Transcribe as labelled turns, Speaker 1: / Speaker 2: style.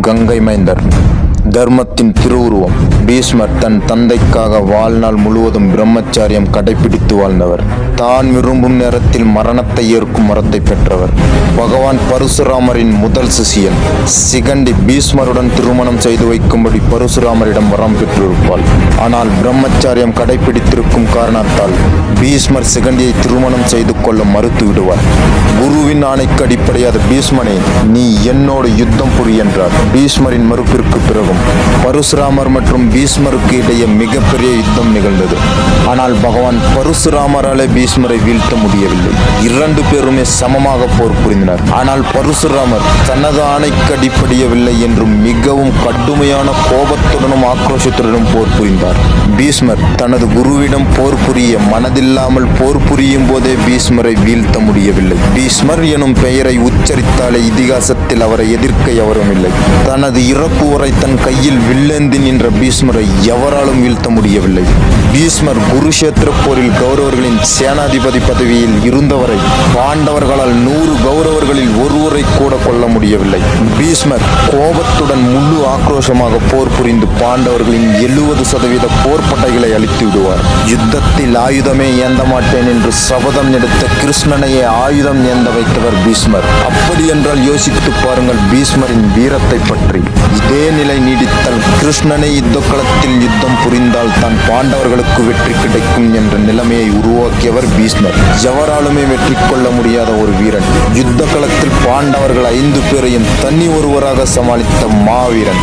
Speaker 1: கங்கை மைந்தர். தர்மத்தின் திருவுருவம். பீஷ்மர் தன் தந்தைக்காக வாழ்நாள் முழுவதும் பிரம்மச்சாரியம் கடைபிடித்து வாழ்ந்தவர். தான் விரும்பும் நேரத்தில் மரணத்தை ஏற்கும் மரத்தை பெற்றவர். பகவான் பரசுராமரின் முதல் சிஷியன். சிகண்டி பீஷ்மருடன் திருமணம் செய்து வைக்கும்படி பரசுராமரிடம் வரம் பெற்றிருப்பாள். ஆனால் பிரம்மச்சாரியம் கடைபிடித்திருக்கும் காரணத்தால் பீஷ்மர் சிகண்டியை திருமணம் செய்து கொள்ள மறுத்து விடுவார். குருவின் ஆணைக்கு அடிப்படையாத பீஷ்மனே நீ என்னோடு யுத்தம் புரி என்றார். பீஷ்மரின் மறுப்பிற்கு பிறகும் பரசுராமர் மற்றும் பீஷ்மருக்கு இடையே மிகப்பெரிய யுத்தம் நிகழ்ந்தது. ஆனால் பகவான் பரசுராமராலே பீஷ்மரை வீழ்த்த முடியவில்லை. இரண்டு பேருமே சமமாக போர் புரிந்தனர். ஆனால் பரசுராமர் தனது ஆணைக்கு அடிப்படையவில்லை என்று மிகவும் கடுமையான கோபத்துடனும் ஆக்ரோஷத்துடனும் போர் புரிந்தார். பீஷ்மர் தனது குருவிடம் போர் புரிய மனதில் இல்லாமல் போர் புரியும் போதே பீஷ்மரை வீழ்த்த முடியவில்லை. பீஷ்மர் எனும் பெயரை உச்சரித்தாலே இதிகாசத்தில் அவரை எதிர்க்க எவரும் இல்லை. தனது இறப்பு வரை தன் கையில் வில்லேந்தி நின்ற பீஷ்மரை எவராலும் வீழ்த்த முடியவில்லை. பீஷ்மர் குருஷேத்திர போரில் கௌரவர்களின் சேனாதிபதி பதவியில் இருந்தவரை பாண்டவர்களால் நூறு வீரர்களில் ஒருவரை கூட கொல்ல முடியவில்லை. பீஷ்மர் கோபத்துடன் முழு ஆக்ரோஷமாக போர் புரிந்து பாண்டவர்களின் எழுபது சதவீத போர் பட்டைகளை அழித்து விடுவார். யுத்தத்தில் ஆயுதமே ஏந்த மாட்டேன் என்று சபதம் எடுத்த கிருஷ்ணனையே ஆயுதம் ஏந்த வைத்தவர் பீஷ்மர். அப்படி என்றால் யோசித்து பாருங்கள் பீஷ்மரின் வீரத்தை பற்றி. இதே நிலை நீடித்தால் கிருஷ்ணனை யுத்த களத்தில் யுத்தம் புரிந்தால் தான் பாண்டவர்களுக்கு வெற்றி கிடைக்கும் என்ற நிலைமையை உருவாக்கியவர் பீஷ்மர். எவராலுமே வெற்றி கொள்ள முடியாத ஒரு வீரன். யுத்த களத்தில் பாண்டவர்கள் ஐந்து பேரையும் தண்ணி ஒருவராக சமாளித்த மாவீரன்.